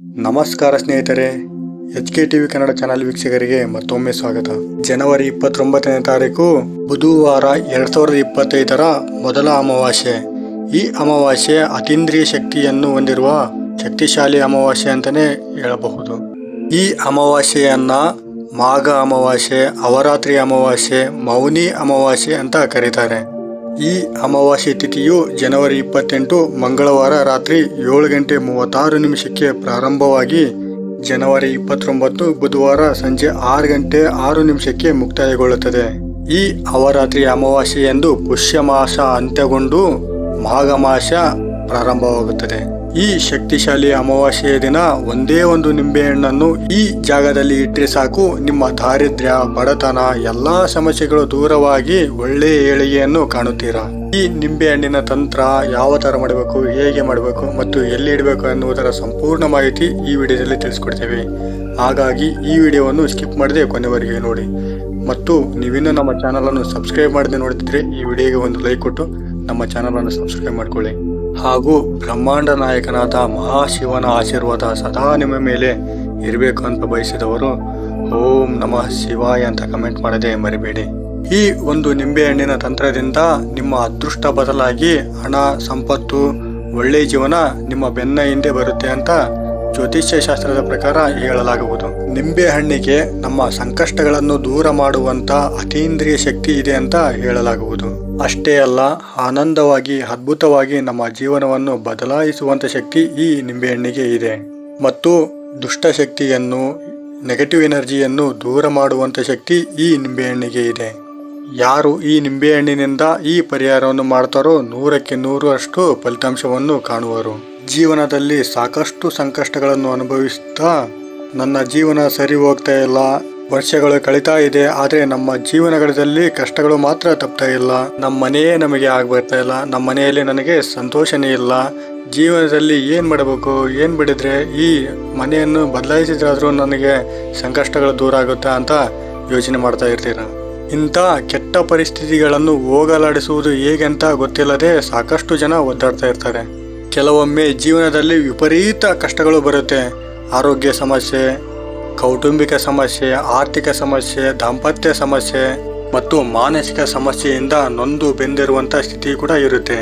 ನಮಸ್ಕಾರ ಸ್ನೇಹಿತರೆ H K TV Kannada channel ವೀಕ್ಷಕರಿಗೆ ಮತ್ತೊಮ್ಮೆ ಸ್ವಾಗತ. ಜನವರಿ ಇಪ್ಪತ್ತೊಂಬತ್ತನೇ ತಾರೀಕು ಬುಧವಾರ ಎರಡ್ ಸಾವಿರದ ಇಪ್ಪತ್ತೈದರ ಮೊದಲ ಅಮಾವಾಸ್ಯೆ. ಈ ಅಮಾವಾಸ್ಯೆ ಅತೀಂದ್ರಿಯ ಶಕ್ತಿಯನ್ನು ಹೊಂದಿರುವ ಶಕ್ತಿಶಾಲಿ ಅಮಾವಾಸ್ಯೆ ಅಂತಲೇ ಹೇಳಬಹುದು. ಈ ಅಮಾವಾಸ್ಯೆಯನ್ನ ಮಾಘ ಅಮಾವಾಸ್ಯೆ, ಅವರಾತ್ರಿ ಅಮಾವಾಸ್ಯೆ, ಮೌನಿ ಅಮಾವಾಸ್ಯೆ ಅಂತ ಕರೀತಾರೆ. ಈ ಅಮಾವಾಸ್ಯೆ ತಿಥಿಯು ಜನವರಿ ಇಪ್ಪತ್ತೆಂಟು ಮಂಗಳವಾರ ರಾತ್ರಿ ಏಳು ಗಂಟೆ ಮೂವತ್ತಾರು ನಿಮಿಷಕ್ಕೆ ಪ್ರಾರಂಭವಾಗಿ ಜನವರಿ ಇಪ್ಪತ್ತೊಂಬತ್ತು ಬುಧವಾರ ಸಂಜೆ ಆರು ಗಂಟೆ ಆರು ನಿಮಿಷಕ್ಕೆ ಮುಕ್ತಾಯಗೊಳ್ಳುತ್ತದೆ. ಈ ಅವರಾತ್ರಿ ಪುಷ್ಯ ಮಾಸ ಅಂತ್ಯಗೊಂಡು ಮಾಘ ಮಾಸ ಪ್ರಾರಂಭವಾಗುತ್ತದೆ. ಈ ಶಕ್ತಿಶಾಲಿ ಅಮಾವಾಸ್ಯೆಯ ದಿನ ಒಂದೇ ಒಂದು ನಿಂಬೆಹಣ್ಣನ್ನು ಈ ಜಾಗದಲ್ಲಿ ಇಟ್ಟರೆ ಸಾಕು. ನಿಮ್ಮ ದಾರಿದ್ರ್ಯ, ಬಡತನ, ಎಲ್ಲಾ ಸಮಸ್ಯೆಗಳು ದೂರವಾಗಿ ಒಳ್ಳೆಯ ಏಳಿಗೆಯನ್ನು ಕಾಣುತ್ತೀರಾ? ಈ ನಿಂಬೆಹಣ್ಣಿನ ತಂತ್ರ ಯಾವ ತರ ಮಾಡಬೇಕು, ಹೇಗೆ ಮಾಡಬೇಕು ಮತ್ತು ಎಲ್ಲಿ ಇಡಬೇಕು ಎನ್ನುವುದರ ಸಂಪೂರ್ಣ ಮಾಹಿತಿ ಈ ವಿಡಿಯೋದಲ್ಲಿ ತಿಳಿಸ್ಕೊಡ್ತೇವೆ. ಹಾಗಾಗಿ ಈ ವಿಡಿಯೋವನ್ನು ಸ್ಕಿಪ್ ಮಾಡದೆ ಕೊನೆವರೆಗೆ ನೋಡಿ. ಮತ್ತು ನೀವಿನ್ನೂ ನಮ್ಮ ಚಾನಲನ್ನು ಸಬ್ಸ್ಕ್ರೈಬ್ ಮಾಡದೆ ನೋಡ್ತಿದ್ರೆ ಈ ವಿಡಿಯೋಗೆ ಒಂದು ಲೈಕ್ ಕೊಟ್ಟು ನಮ್ಮ ಚಾನಲನ್ನು ಸಬ್ಸ್ಕ್ರೈಬ್ ಮಾಡ್ಕೊಳ್ಳಿ. ಹಾಗೂ ಬ್ರಹ್ಮಾಂಡ ನಾಯಕನಾದ ಮಹಾಶಿವನ ಆಶೀರ್ವಾದ ಸದಾ ನಿಮ್ಮ ಮೇಲೆ ಇರಬೇಕು ಅಂತ ಬಯಸಿದವರು, ಓಂ ನಮಃ ಶಿವಾಯ ಅಂತ ಕಮೆಂಟ್ ಮಾಡದೆ ಮರಿಬೇಡಿ. ಈ ಒಂದು ನಿಂಬೆಹಣ್ಣಿನ ತಂತ್ರದಿಂದ ನಿಮ್ಮ ಅದೃಷ್ಟ ಬದಲಾಗಿ ಹಣ, ಸಂಪತ್ತು ಒಳ್ಳೆಯ ಜೀವನ ನಿಮ್ಮ ಬೆನ್ನ ಹಿಂದೆ ಬರುತ್ತೆ ಅಂತ ಜ್ಯೋತಿಷ್ಯ ಶಾಸ್ತ್ರದ ಪ್ರಕಾರ ಹೇಳಲಾಗುವುದು. ನಿಂಬೆ ಹಣ್ಣಿಗೆ ನಮ್ಮ ಸಂಕಷ್ಟಗಳನ್ನು ದೂರ ಮಾಡುವಂತ ಅತೀಂದ್ರಿಯ ಶಕ್ತಿ ಇದೆ ಅಂತ ಹೇಳಲಾಗುವುದು. ಅಷ್ಟೇ ಅಲ್ಲ, ಆನಂದವಾಗಿ, ಅದ್ಭುತವಾಗಿ ನಮ್ಮ ಜೀವನವನ್ನು ಬದಲಾಯಿಸುವಂತ ಶಕ್ತಿ ಈ ನಿಂಬೆಹಣ್ಣಿಗೆ ಇದೆ. ಮತ್ತು ದುಷ್ಟ ಶಕ್ತಿಯನ್ನು ನೆಗೆಟಿವ್ ಎನರ್ಜಿಯನ್ನು ದೂರ ಮಾಡುವಂತ ಶಕ್ತಿ ಈ ನಿಂಬೆಹಣ್ಣಿಗೆ ಇದೆ. ಯಾರು ಈ ನಿಂಬೆಹಣ್ಣಿನಿಂದ ಈ ಪರಿಹಾರವನ್ನು ಮಾಡ್ತಾರೋ ನೂರಕ್ಕೆ ನೂರು ಅಷ್ಟು ಫಲಿತಾಂಶವನ್ನು ಕಾಣುವರು. ಜೀವನದಲ್ಲಿ ಸಾಕಷ್ಟು ಸಂಕಷ್ಟಗಳನ್ನು ಅನುಭವಿಸ್ತಾ ನನ್ನ ಜೀವನ ಸರಿ ಹೋಗ್ತಾ ಇಲ್ಲ. ವರ್ಷಗಳು ಕಳೀತಾ ಇದೆ, ಆದರೆ ನಮ್ಮ ಜೀವನಗಳಲ್ಲಿ ಕಷ್ಟಗಳು ಮಾತ್ರ ತಪ್ತಾ ಇಲ್ಲ. ನಮ್ಮ ಮನೆಯೇ ನಮಗೆ ಆಗ್ಬರ್ತಾ ಇಲ್ಲ. ನಮ್ಮ ಮನೆಯಲ್ಲಿ ನನಗೆ ಸಂತೋಷನೇ ಇಲ್ಲ. ಜೀವನದಲ್ಲಿ ಏನು ಮಾಡಬೇಕು, ಏನು ಬಿಡಿದ್ರೆ ಈ ಮನೆಯನ್ನು ಬದಲಾಯಿಸಿದ್ರಾದರೂ ನನಗೆ ಸಂಕಷ್ಟಗಳು ದೂರ ಆಗುತ್ತಾ ಅಂತ ಯೋಚನೆ ಮಾಡ್ತಾ ಇರ್ತೀರ? ಇಂಥ ಕೆಟ್ಟ ಪರಿಸ್ಥಿತಿಗಳನ್ನು ಹೋಗಲಾಡಿಸುವುದು ಹೇಗೆ ಅಂತ ಗೊತ್ತಿಲ್ಲದೆ ಸಾಕಷ್ಟು ಜನ ಒದ್ದಾಡ್ತಾ ಇರ್ತಾರೆ. ಕೆಲವೊಮ್ಮೆ ಜೀವನದಲ್ಲಿ ವಿಪರೀತ ಕಷ್ಟಗಳು ಬರುತ್ತೆ. ಆರೋಗ್ಯ ಸಮಸ್ಯೆ, ಕೌಟುಂಬಿಕ ಸಮಸ್ಯೆ, ಆರ್ಥಿಕ ಸಮಸ್ಯೆ, ದಾಂಪತ್ಯ ಸಮಸ್ಯೆ ಮತ್ತು ಮಾನಸಿಕ ಸಮಸ್ಯೆಯಿಂದ ನೊಂದು ಬೆಂದಿರುವಂಥ ಸ್ಥಿತಿ ಕೂಡ ಇರುತ್ತೆ.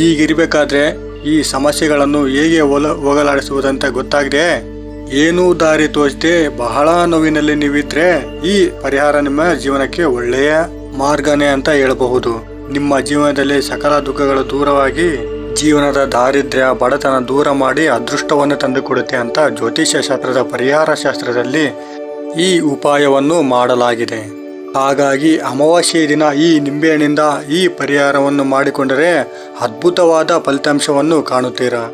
ಈಗಿರಬೇಕಾದ್ರೆ ಈ ಸಮಸ್ಯೆಗಳನ್ನು ಹೇಗೆ ಒಲ, ಹೋಗಲಾಡಿಸುವುದಂತ ಗೊತ್ತಾಗದೆ ಏನೂ ದಾರಿ ತೋಚದೆ ಬಹಳ ನೋವಿನಲ್ಲಿ ನೀವಿದ್ರೆ ಈ ಪರಿಹಾರ ನಿಮ್ಮ ಜೀವನಕ್ಕೆ ಒಳ್ಳೆಯ ಮಾರ್ಗನೇ ಅಂತ ಹೇಳಬಹುದು. ನಿಮ್ಮ ಜೀವನದಲ್ಲಿ ಸಕಲ ದುಃಖಗಳು ದೂರವಾಗಿ ಜೀವನದ ದಾರಿದ್ರ್ಯ ಬಡತನ ದೂರ ಮಾಡಿ ಅದೃಷ್ಟವನ್ನು ತಂದುಕೊಡುತ್ತೆ ಅಂತ ಜ್ಯೋತಿಷ್ಯ ಶಾಸ್ತ್ರದ ಪರಿಹಾರ ಶಾಸ್ತ್ರದಲ್ಲಿ ಈ ಉಪಾಯವನ್ನು ಮಾಡಲಾಗಿದೆ. ಹಾಗಾಗಿ ಅಮಾವಾಸ್ಯೆಯ ದಿನ ಈ ನಿಂಬೆಹಣ್ಣಿಂದ ಈ ಪರಿಹಾರವನ್ನು ಮಾಡಿಕೊಂಡರೆ ಅದ್ಭುತವಾದ ಫಲಿತಾಂಶವನ್ನು ಕಾಣುತ್ತೀರಾ?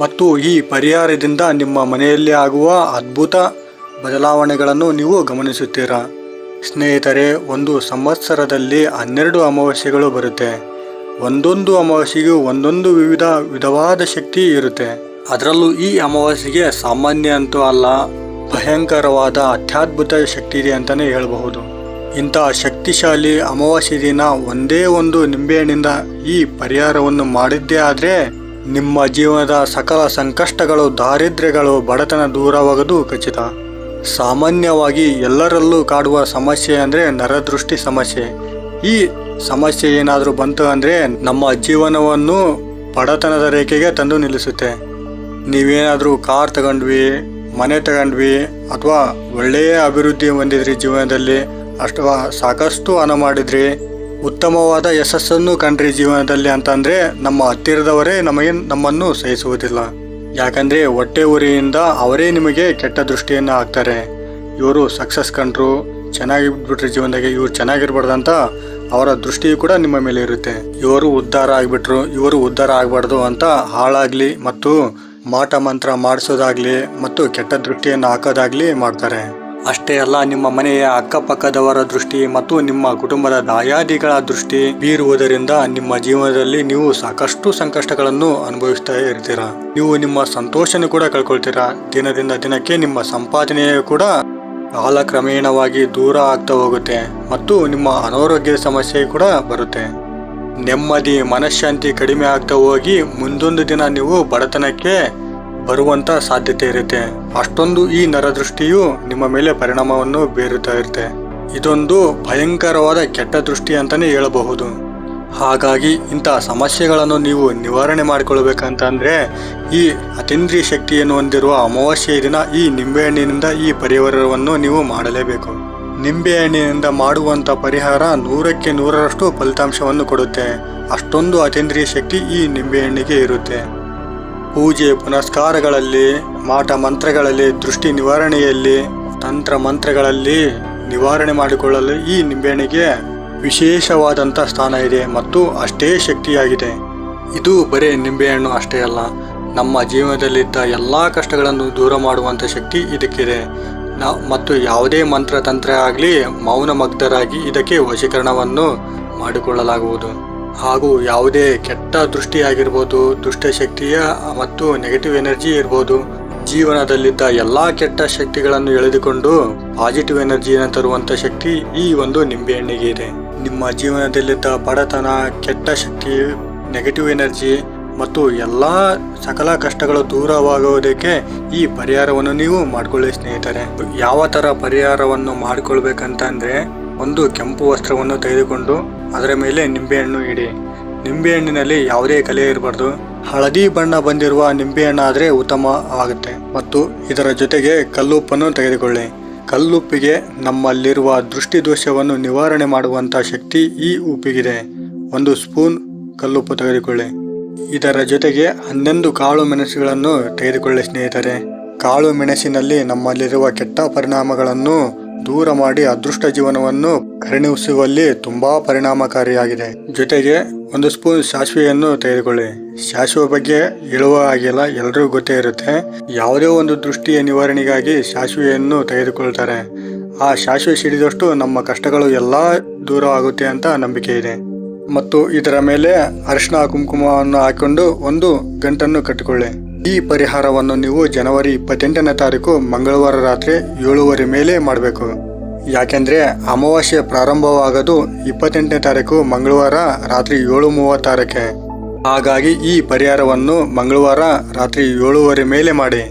ಮತ್ತು ಈ ಪರಿಹಾರದಿಂದ ನಿಮ್ಮ ಮನೆಯಲ್ಲಿ ಆಗುವ ಅದ್ಭುತ ಬದಲಾವಣೆಗಳನ್ನು ನೀವು ಗಮನಿಸುತ್ತೀರಾ? ಸ್ನೇಹಿತರೆ, ಒಂದು ಸಂವತ್ಸರದಲ್ಲಿ ಹನ್ನೆರಡು ಅಮಾವಾಸ್ಯೆಗಳು ಬರುತ್ತೆ. ಒಂದೊಂದು ಅಮಾವಾಸ್ಯೆಗೂ ಒಂದೊಂದು ವಿವಿಧ ವಿಧವಾದ ಶಕ್ತಿ ಇರುತ್ತೆ. ಅದರಲ್ಲೂ ಈ ಅಮಾವಾಸ್ಯೆಗೆ ಸಾಮಾನ್ಯ ಅಂತೂ ಅಲ್ಲ, ಭಯಂಕರವಾದ ಅತ್ಯದ್ಭುತ ಶಕ್ತಿ ಇದೆ ಅಂತಲೇ ಹೇಳಬಹುದು. ಇಂಥ ಶಕ್ತಿಶಾಲಿ ಅಮಾವಾಸ್ಯೆ ದಿನ ಒಂದೇ ಒಂದು ನಿಂಬೆಹಣ್ಣಿಂದ ಈ ಪರಿಹಾರವನ್ನು ಮಾಡಿದ್ದೇ ಆದರೆ ನಿಮ್ಮ ಜೀವನದ ಸಕಲ ಸಂಕಷ್ಟಗಳು, ದಾರಿದ್ರ್ಯಗಳು ಬಡತನ ದೂರವಾಗದು ಖಚಿತ. ಸಾಮಾನ್ಯವಾಗಿ ಎಲ್ಲರಲ್ಲೂ ಕಾಡುವ ಸಮಸ್ಯೆ ಅಂದರೆ ನರದೃಷ್ಟಿ ಸಮಸ್ಯೆ. ಈ ಸಮಸ್ಯೆ ಏನಾದರೂ ಬಂತು ಅಂದರೆ ನಮ್ಮ ಜೀವನವನ್ನು ಬಡತನದ ರೇಖೆಗೆ ತಂದು ನಿಲ್ಲಿಸುತ್ತೆ. ನೀವೇನಾದರೂ ಕಾರ್ ತಗೊಂಡ್ವಿ, ಮನೆ ತಗೊಂಡ್ವಿ ಅಥವಾ ಒಳ್ಳೆಯ ಅಭಿವೃದ್ಧಿ ಹೊಂದಿದ್ರಿ ಜೀವನದಲ್ಲಿ ಅಥವಾ ಸಾಕಷ್ಟು ಹಣ ಮಾಡಿದ್ರಿ, ಉತ್ತಮವಾದ ಯಶಸ್ಸನ್ನು ಕಂಡ್ರಿ ಜೀವನದಲ್ಲಿ ಅಂತಂದರೆ ನಮ್ಮ ಹತ್ತಿರದವರೇ ನಮಗೆ ನಮ್ಮನ್ನು ಸಹಿಸುವುದಿಲ್ಲ. ಯಾಕಂದರೆ ಹೊಟ್ಟೆ ಉರಿಯಿಂದ ಅವರೇ ನಿಮಗೆ ಕೆಟ್ಟ ದೃಷ್ಟಿಯನ್ನು ಹಾಕ್ತಾರೆ. ಇವರು ಸಕ್ಸಸ್ ಕಂಡ್ರು ಚೆನ್ನಾಗಿ ಬಿಟ್ಬಿಟ್ರಿ ಜೀವನದಾಗೆ, ಇವ್ರು ಚೆನ್ನಾಗಿರ್ಬಾರ್ದಂತ ಅವರ ದೃಷ್ಟಿಯು ಕೂಡ ನಿಮ್ಮ ಮೇಲೆ ಇರುತ್ತೆ. ಇವರು ಉದ್ಧಾರ ಆಗಿಬಿಟ್ರು, ಇವರು ಉದ್ಧಾರ ಆಗ್ಬಾರ್ದು ಅಂತ ಹಾಳಾಗ್ಲಿ ಮತ್ತು ಮಾಟ ಮಂತ್ರ ಮಾಡಿಸೋದಾಗ್ಲಿ ಮತ್ತು ಕೆಟ್ಟ ದೃಷ್ಟಿಯನ್ನು ಹಾಕೋದಾಗ್ಲಿ ಮಾಡ್ತಾರೆ. ಅಷ್ಟೇ ಅಲ್ಲ, ನಿಮ್ಮ ಮನೆಯ ಅಕ್ಕಪಕ್ಕದವರ ದೃಷ್ಟಿ ಮತ್ತು ನಿಮ್ಮ ಕುಟುಂಬದ ದಾಯಾದಿಗಳ ದೃಷ್ಟಿ ಬೀರುವುದರಿಂದ ನಿಮ್ಮ ಜೀವನದಲ್ಲಿ ನೀವು ಸಾಕಷ್ಟು ಸಂಕಷ್ಟಗಳನ್ನು ಅನುಭವಿಸ್ತಾ ಇರ್ತೀರಾ. ನೀವು ನಿಮ್ಮ ಸಂತೋಷನೂ ಕೂಡ ಕಳ್ಕೊಳ್ತೀರಾ. ದಿನದಿಂದ ದಿನಕ್ಕೆ ನಿಮ್ಮ ಸಂಪಾದನೆಯು ಕೂಡ ಕಾಲಕ್ರಮೇಣವಾಗಿ ದೂರ ಆಗ್ತಾ ಹೋಗುತ್ತೆ ಮತ್ತು ನಿಮ್ಮ ಅನಾರೋಗ್ಯದ ಸಮಸ್ಯೆ ಕೂಡ ಬರುತ್ತೆ. ನೆಮ್ಮದಿ, ಮನಃಶಾಂತಿ ಕಡಿಮೆ ಆಗ್ತಾ ಹೋಗಿ ಮುಂದೊಂದು ದಿನ ನೀವು ಬಡತನಕ್ಕೆ ಬರುವಂತ ಸಾಧ್ಯತೆ ಇರುತ್ತೆ. ಅಷ್ಟೊಂದು ಈ ನರದೃಷ್ಟಿಯು ನಿಮ್ಮ ಮೇಲೆ ಪರಿಣಾಮವನ್ನು ಬೀರುತ್ತಾ ಇರುತ್ತೆ. ಇದೊಂದು ಭಯಂಕರವಾದ ಕೆಟ್ಟ ದೃಷ್ಟಿ ಅಂತಾನೆ ಹೇಳಬಹುದು. ಹಾಗಾಗಿ ಇಂಥ ಸಮಸ್ಯೆಗಳನ್ನು ನೀವು ನಿವಾರಣೆ ಮಾಡಿಕೊಳ್ಬೇಕಂತಂದರೆ ಈ ಅತೀಂದ್ರಿಯ ಶಕ್ತಿಯನ್ನು ಹೊಂದಿರುವ ಅಮಾವಾಸ್ಯೆಯ ದಿನ ಈ ನಿಂಬೆಹಣ್ಣಿನಿಂದ ಈ ಪರಿಹಾರವನ್ನು ನೀವು ಮಾಡಲೇಬೇಕು. ನಿಂಬೆಹಣ್ಣಿನಿಂದ ಮಾಡುವಂಥ ಪರಿಹಾರ ನೂರಕ್ಕೆ ನೂರರಷ್ಟು ಫಲಿತಾಂಶವನ್ನು ಕೊಡುತ್ತೆ. ಅಷ್ಟೊಂದು ಅತೀಂದ್ರಿಯ ಶಕ್ತಿ ಈ ನಿಂಬೆಹಣ್ಣಿಗೆ ಇರುತ್ತೆ. ಪೂಜೆ, ಪುನಸ್ಕಾರಗಳಲ್ಲಿ, ಮಾಟ ಮಂತ್ರಗಳಲ್ಲಿ, ದೃಷ್ಟಿ ನಿವಾರಣೆಯಲ್ಲಿ, ತಂತ್ರ ಮಂತ್ರಗಳಲ್ಲಿ ನಿವಾರಣೆ ಮಾಡಿಕೊಳ್ಳಲು ಈ ನಿಂಬೆಹಣ್ಣಿಗೆ ವಿಶೇಷವಾದಂಥ ಸ್ಥಾನ ಇದೆ ಮತ್ತು ಅಷ್ಟೇ ಶಕ್ತಿಯಾಗಿದೆ. ಇದು ಬರೀ ನಿಂಬೆಹಣ್ಣು ಅಷ್ಟೇ ಅಲ್ಲ. ನಮ್ಮ ಜೀವನದಲ್ಲಿದ್ದ ಎಲ್ಲ ಕಷ್ಟಗಳನ್ನು ದೂರ ಮಾಡುವಂಥ ಶಕ್ತಿ ಇದಕ್ಕಿದೆ. ನ, ಮತ್ತು ಯಾವುದೇ ಮಂತ್ರತಂತ್ರ ಆಗಲಿ ಮೌನಮಗ್ಧರಾಗಿ ಇದಕ್ಕೆ ವಶೀಕರಣವನ್ನು ಮಾಡಿಕೊಳ್ಳಲಾಗುವುದು. ಹಾಗೂ ಯಾವುದೇ ಕೆಟ್ಟ ದೃಷ್ಟಿಯಾಗಿರ್ಬೋದು ದುಷ್ಟಶಕ್ತಿಯ ಮತ್ತು ನೆಗೆಟಿವ್ ಎನರ್ಜಿ ಇರ್ಬೋದು, ಜೀವನದಲ್ಲಿದ್ದ ಎಲ್ಲ ಕೆಟ್ಟ ಶಕ್ತಿಗಳನ್ನು ಎಳೆದುಕೊಂಡು ಪಾಸಿಟಿವ್ ಎನರ್ಜಿಯನ್ನು ತರುವಂಥ ಶಕ್ತಿ ಈ ಒಂದು ನಿಂಬೆಹಣ್ಣಿಗೆ ಇದೆ. ನಿಮ್ಮ ಜೀವನದಲ್ಲಿದ್ದ ಬಡತನ, ಕೆಟ್ಟ ಶಕ್ತಿ ನೆಗೆಟಿವ್ ಎನರ್ಜಿ ಮತ್ತು ಎಲ್ಲ ಸಕಲ ಕಷ್ಟಗಳು ದೂರವಾಗುವುದಕ್ಕೆ ಈ ಪರಿಹಾರವನ್ನು ನೀವು ಮಾಡಿಕೊಳ್ಳಿ ಸ್ನೇಹಿತರೆ. ಯಾವ ಥರ ಪರಿಹಾರವನ್ನು ಮಾಡಿಕೊಳ್ಬೇಕಂತಂದರೆ ಒಂದು ಕೆಂಪು ವಸ್ತ್ರವನ್ನು ತೆಗೆದುಕೊಂಡು ಅದರ ಮೇಲೆ ನಿಂಬೆಹಣ್ಣು ಇಡಿ. ನಿಂಬೆಹಣ್ಣಿನಲ್ಲಿ ಯಾವುದೇ ಕಲೆ ಇರಬಾರ್ದು. ಹಳದಿ ಬಣ್ಣ ಬಂದಿರುವ ನಿಂಬೆಹಣ್ಣು ಆದ್ರೆ ಉತ್ತಮ ಆಗುತ್ತೆ. ಮತ್ತು ಇದರ ಜೊತೆಗೆ ಕಲ್ಲುಪ್ಪನ್ನು ತೆಗೆದುಕೊಳ್ಳಿ. ಕಲ್ಲುಪ್ಪಿಗೆ ನಮ್ಮಲ್ಲಿರುವ ದೃಷ್ಟಿ ದೋಷವನ್ನು ನಿವಾರಣೆ ಮಾಡುವಂಥ ಶಕ್ತಿ ಈ ಉಪ್ಪಿಗಿದೆ. ಒಂದು ಸ್ಪೂನ್ ಕಲ್ಲುಪ್ಪು ತೆಗೆದುಕೊಳ್ಳಿ. ಇದರ ಜೊತೆಗೆ ಹನ್ನೊಂದು ಕಾಳು ಮೆಣಸುಗಳನ್ನು ತೆಗೆದುಕೊಳ್ಳಿ ಸ್ನೇಹಿತರೆ. ಕಾಳು ಮೆಣಸಿನಲ್ಲಿ ನಮ್ಮಲ್ಲಿರುವ ಕೆಟ್ಟ ಪರಿಣಾಮಗಳನ್ನು ದೂರ ಮಾಡಿ ಅದೃಷ್ಟ ಜೀವನವನ್ನು ಕರುಣಿಸುವಲ್ಲಿ ತುಂಬಾ ಪರಿಣಾಮಕಾರಿಯಾಗಿದೆ. ಜೊತೆಗೆ ಒಂದು ಸ್ಪೂನ್ ಸಾಸಿವೆಯನ್ನು ತೆಗೆದುಕೊಳ್ಳಿ. ಸಾಸಿವೆ ಬಗ್ಗೆ ಹೇಳುವ ಹಾಗೆಲ್ಲ ಎಲ್ಲರಿಗೂ ಗೊತ್ತೇ ಇರುತ್ತೆ. ಯಾವುದೇ ಒಂದು ದೃಷ್ಟಿಯ ನಿವಾರಣೆಗಾಗಿ ಸಾಸಿವೆಯನ್ನು ತೆಗೆದುಕೊಳ್ತಾರೆ. ಆ ಸಾಸಿವೆ ಸಿಡಿದಷ್ಟು ನಮ್ಮ ಕಷ್ಟಗಳು ಎಲ್ಲ ದೂರ ಆಗುತ್ತೆ ಅಂತ ನಂಬಿಕೆ ಇದೆ. ಮತ್ತು ಇದರ ಮೇಲೆ ಅರಿಶಿನ ಕುಂಕುಮವನ್ನು ಹಾಕೊಂಡು ಒಂದು ಗಂಟನ್ನು ಕಟ್ಟಿಕೊಳ್ಳಿ. ಈ ಪರಿಹಾರವನ್ನು ನೀವು ಜನವರಿ ಇಪ್ಪತ್ತೆಂಟನೇ ತಾರೀಕು ಮಂಗಳವಾರ ರಾತ್ರಿ ಏಳುವರೆ ಮೇಲೆ ಮಾಡಬೇಕು. ಯಾಕೆಂದ್ರೆ ಅಮಾವಾಸ್ಯೆ ಪ್ರಾರಂಭವಾಗೋದು ಇಪ್ಪತ್ತೆಂಟನೇ ತಾರೀಕು ಮಂಗಳವಾರ ರಾತ್ರಿ ಏಳು ಮೂವತ್ತಾರಕ್ಕೆ ಹಾಗಾಗಿ ಈ ಪರಿಹಾರವನ್ನು ಮಂಗಳವಾರ ರಾತ್ರಿ ಏಳುವರೆ ಮೇಲೆ ಮಾಡಿ.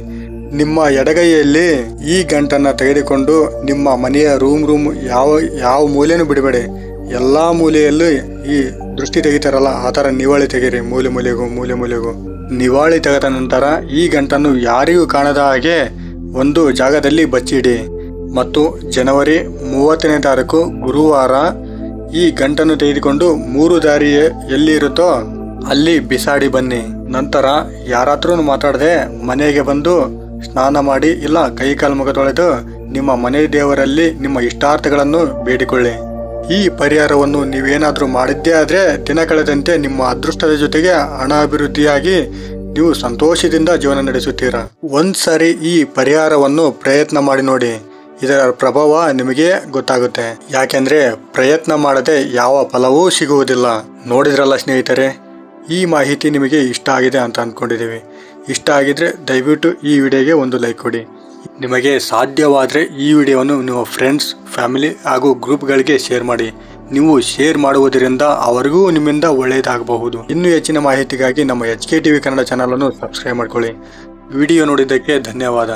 ನಿಮ್ಮ ಎಡಗೈಯಲ್ಲಿ ಈ ಗಂಟನ್ನು ತೆಗೆದುಕೊಂಡು ನಿಮ್ಮ ಮನೆಯ ರೂಮ್ ರೂಮ್ ಯಾವ ಯಾವ ಮೂಲೆಯೂ ಬಿಡಬೇಡಿ. ಎಲ್ಲ ಮೂಲೆಯಲ್ಲೂ ಈ ದೃಷ್ಟಿ ತೆಗಿತಾರಲ್ಲ, ಆ ಥರ ನಿವಾಳಿ ತೆಗೀರಿ, ಮೂಲೆ ಮೂಲೆಗೂ ಮೂಲೆ ಮೂಲೆಗೂ. ನಿವಾಳಿ ತೆಗೆದ ನಂತರ ಈ ಗಂಟನ್ನು ಯಾರಿಗೂ ಕಾಣದ ಹಾಗೆ ಒಂದು ಜಾಗದಲ್ಲಿ ಬಚ್ಚಿಡಿ. ಮತ್ತು ಜನವರಿ ಮೂವತ್ತನೇ ತಾರೀಕು ಗುರುವಾರ ಈ ಗಂಟನ್ನು ತೆಗೆದುಕೊಂಡು ಮೂರು ದಾರಿ ಎಲ್ಲಿ ಇರುತ್ತೋ ಅಲ್ಲಿ ಬಿಸಾಡಿ ಬನ್ನಿ. ನಂತರ ಯಾರಾದ್ರೂ ಮಾತಾಡದೆ ಮನೆಗೆ ಬಂದು ಸ್ನಾನ ಮಾಡಿ ಇಲ್ಲ ಕೈ ಕಾಲು ಮುಖ ತೊಳೆದು ನಿಮ್ಮ ಮನೆ ದೇವರಲ್ಲಿ ನಿಮ್ಮ ಇಷ್ಟಾರ್ಥಗಳನ್ನು ಬೇಡಿಕೊಳ್ಳಿ. ಈ ಪರಿಹಾರವನ್ನು ನೀವೇನಾದರೂ ಮಾಡಿದ್ದೇ ಆದರೆ ದಿನ ಕಳೆದಂತೆ ನಿಮ್ಮ ಅದೃಷ್ಟದ ಜೊತೆಗೆ ಹಣ ಅಭಿವೃದ್ಧಿಯಾಗಿ ನೀವು ಸಂತೋಷದಿಂದ ಜೀವನ ನಡೆಸುತ್ತೀರಾ? ಒಂದ್ಸರಿ ಈ ಪರಿಹಾರವನ್ನು ಪ್ರಯತ್ನ ಮಾಡಿ ನೋಡಿ. ಇದರ ಪ್ರಭಾವ ನಿಮಗೆ ಗೊತ್ತಾಗುತ್ತೆ. ಯಾಕೆಂದ್ರೆ ಪ್ರಯತ್ನ ಮಾಡದೆ ಯಾವ ಫಲವೂ ಸಿಗುವುದಿಲ್ಲ. ನೋಡಿದ್ರಲ್ಲ ಸ್ನೇಹಿತರೆ, ಈ ಮಾಹಿತಿ ನಿಮಗೆ ಇಷ್ಟ ಆಗಿದೆ ಅಂತ ಅಂದ್ಕೊಂಡಿದ್ದೀವಿ ಇಷ್ಟ ಆಗಿದ್ರೆ ದಯವಿಟ್ಟು ಈ ವಿಡಿಯೋಗೆ ಒಂದು ಲೈಕ್ ಕೊಡಿ. ನಿಮಗೆ ಸಾಧ್ಯವಾದರೆ ಈ ವಿಡಿಯೋವನ್ನು ನಿಮ್ಮ ಫ್ರೆಂಡ್ಸ್, ಫ್ಯಾಮಿಲಿ ಹಾಗೂ ಗ್ರೂಪ್ಗಳಿಗೆ ಶೇರ್ ಮಾಡಿ. ನೀವು ಶೇರ್ ಮಾಡುವುದರಿಂದ ಅವರಿಗೂ ನಿಮ್ಮಿಂದ ಒಳ್ಳೆಯದಾಗಬಹುದು. ಇನ್ನೂ ಹೆಚ್ಚಿನ ಮಾಹಿತಿಗಾಗಿ ನಮ್ಮ H K T V Kannada ಚಾನಲನ್ನು ಸಬ್ಸ್ಕ್ರೈಬ್ ಮಾಡ್ಕೊಳ್ಳಿ. ವಿಡಿಯೋ ನೋಡಿದ್ದಕ್ಕೆ ಧನ್ಯವಾದ.